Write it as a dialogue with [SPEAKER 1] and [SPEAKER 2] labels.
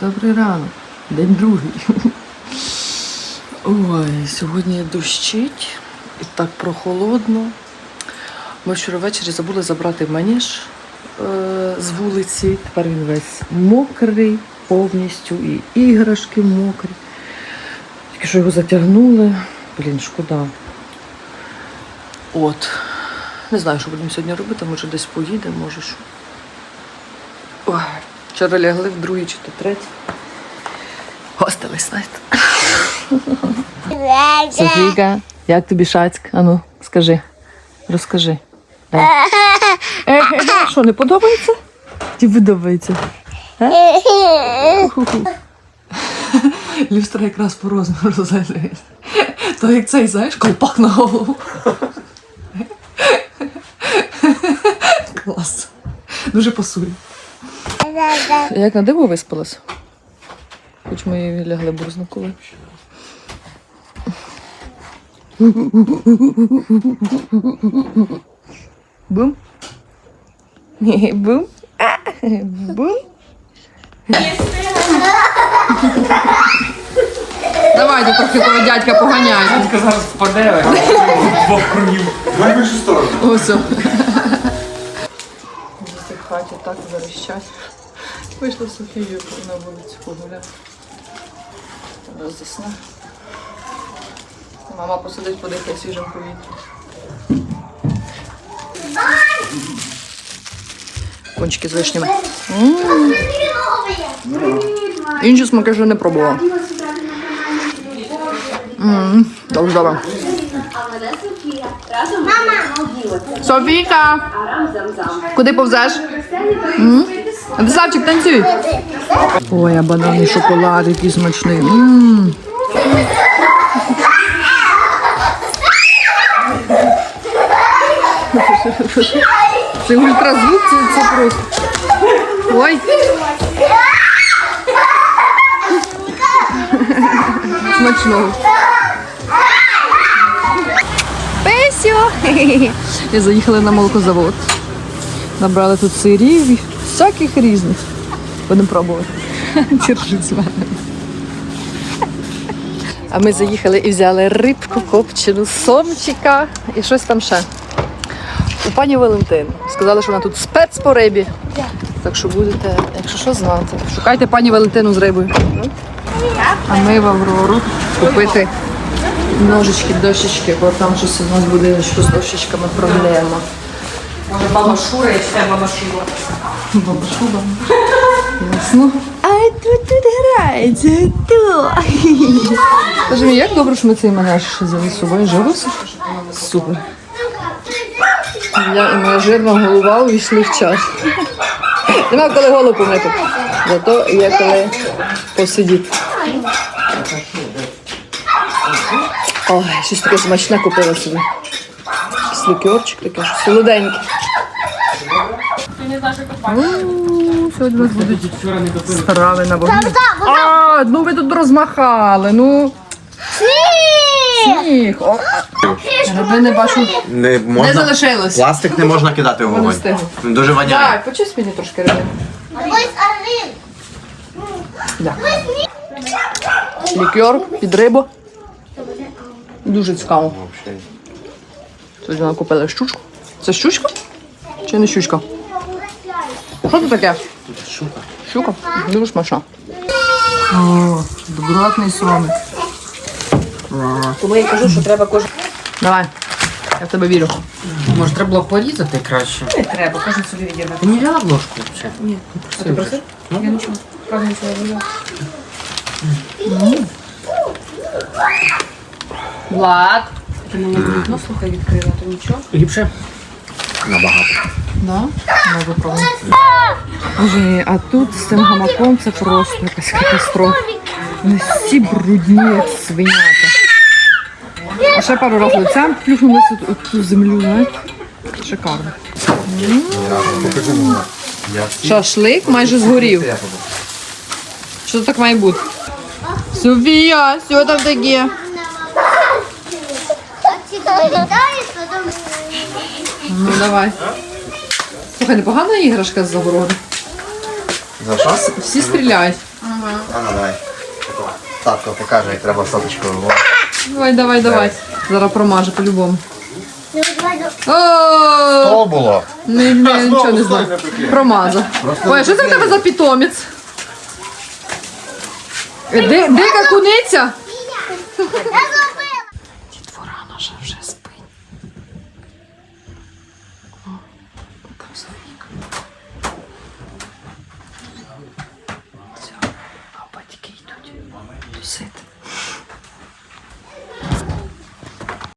[SPEAKER 1] добрий ранок. День другий. Ой, сьогодні дощить і так прохолодно. Ми вчора ввечері забули забрати маніж е, з вулиці. Тепер він весь мокрий повністю, і іграшки мокрі. Тільки що його затягнули. Блін, шкода. От. Не знаю, що будемо сьогодні робити, може десь поїдемо, може що. Ой, вчора лягли в другий чи то третій. Гостили, знаєте. Софійка, як тобі шацьк? Ану, скажи. Розкажи. Е, е, Що, не подобається? Чи подобається? Е? Люстра якраз по розміру взагалі. То як цей, знаєш, колпак на голову. Клас. Дуже пасує. Як на диво виспалась? Хоч ми і лягли бурзно коли. Бум. Бум. Бум. Давайте трохи того дядька поганяйте.
[SPEAKER 2] Тільки зараз впаде двох кронів.
[SPEAKER 3] Давай в іншу сторону.
[SPEAKER 1] Ось. В хаті так верещать. Вийшла Софію на вулицю погуляти. Зараз засне. Мама посидить, подихає свіжим повітрям. Кончики з вишнями. М. Інші смаки ще не пробувала. М, Дуже добре. Софійка! Куди повзеш? М? Владиславчик, танцюй. Ой, а банан і шоколад який смачний. М. Це ультразвук, це, це просто. Ой. Смачного. Песю! Я заїхала на молокозавод. Набрали тут сирів, всяких різних. Будемо пробувати. Держи з мене. А ми заїхали і взяли рибку копчену, сомчика і щось там ще. У пані Валентини. Сказали, що вона тут спец по рибі. Так що будете, якщо що, знати. Шукайте пані Валентину з рибою. А ми в Аврору купити ножички, дощечки, бо там щось у нас будиночку з дощечками проблема.
[SPEAKER 2] Може, баба Шура, я читаю баба Шура.
[SPEAKER 1] Баба Шуба. Ясно. А тут тут грається, то. Скажи мені, як добре, що ми цей манеж взяли з собою? Живося? Супер. Я і моя жирна голова увійшли в час. Нема коли голову помити. Зато є коли посидіти. Ой, щось таке смачне купила собі. Якийсь лікерчик таке, що солоденьке. М, Сьогодні у нас будуть страви на вогні. А, ну ви тут розмахали, ну. Сніг! О. Ви не бачу.
[SPEAKER 3] Не
[SPEAKER 1] Не
[SPEAKER 3] можна.
[SPEAKER 1] залишилось.
[SPEAKER 3] Пластик не можна кидати в вогонь. Він Дуже воняє.
[SPEAKER 1] Так, почись мені трошки рибу. Лікер під рибу. Дуже цікаво. Сьогодні нам купили щучку. Це щучка? Чи не щучка? Що це таке?
[SPEAKER 3] Шука.
[SPEAKER 1] Щука? Дуже смачна. О, добротний сомик.
[SPEAKER 4] Тому я кажу, що треба кожен.
[SPEAKER 1] Давай. Я в тебе вірю.
[SPEAKER 2] Може, треба було порізати краще.
[SPEAKER 4] Не треба, кожен собі відірвати.
[SPEAKER 2] Ти не взяла ложку взагалі?
[SPEAKER 4] Ні. А ти просив? Я нічого. Правда нічого не взяла. Влад. Ти мені вікно, слухай, відкрила, то нічого.
[SPEAKER 2] Ліпше?
[SPEAKER 3] Набагато.
[SPEAKER 1] Да? Боже, а тут з цим гамаком це просто якась катастрофа. Вони всі брудні, як свинята. А ще пару разів лицем плюхнулися от, от ту землю, знаєте? Шикарно. Шашлик майже згорів. Що так має бути? Софія, що там таке? Ну давай. Слухай, непогана іграшка з загороди.
[SPEAKER 3] За що?
[SPEAKER 1] Всі стріляють.
[SPEAKER 3] А ну давай. Татко покаже, як треба соточку. Во.
[SPEAKER 1] Давай, давай, давай. Зараз промаже по-любому. О,
[SPEAKER 3] То було.
[SPEAKER 1] не, не, нічого не знаю. Промазав. Ой, а що це в тебе за питомець? Е, Ди, дика куниця?
[SPEAKER 5] Все, а батьки йдуть досити.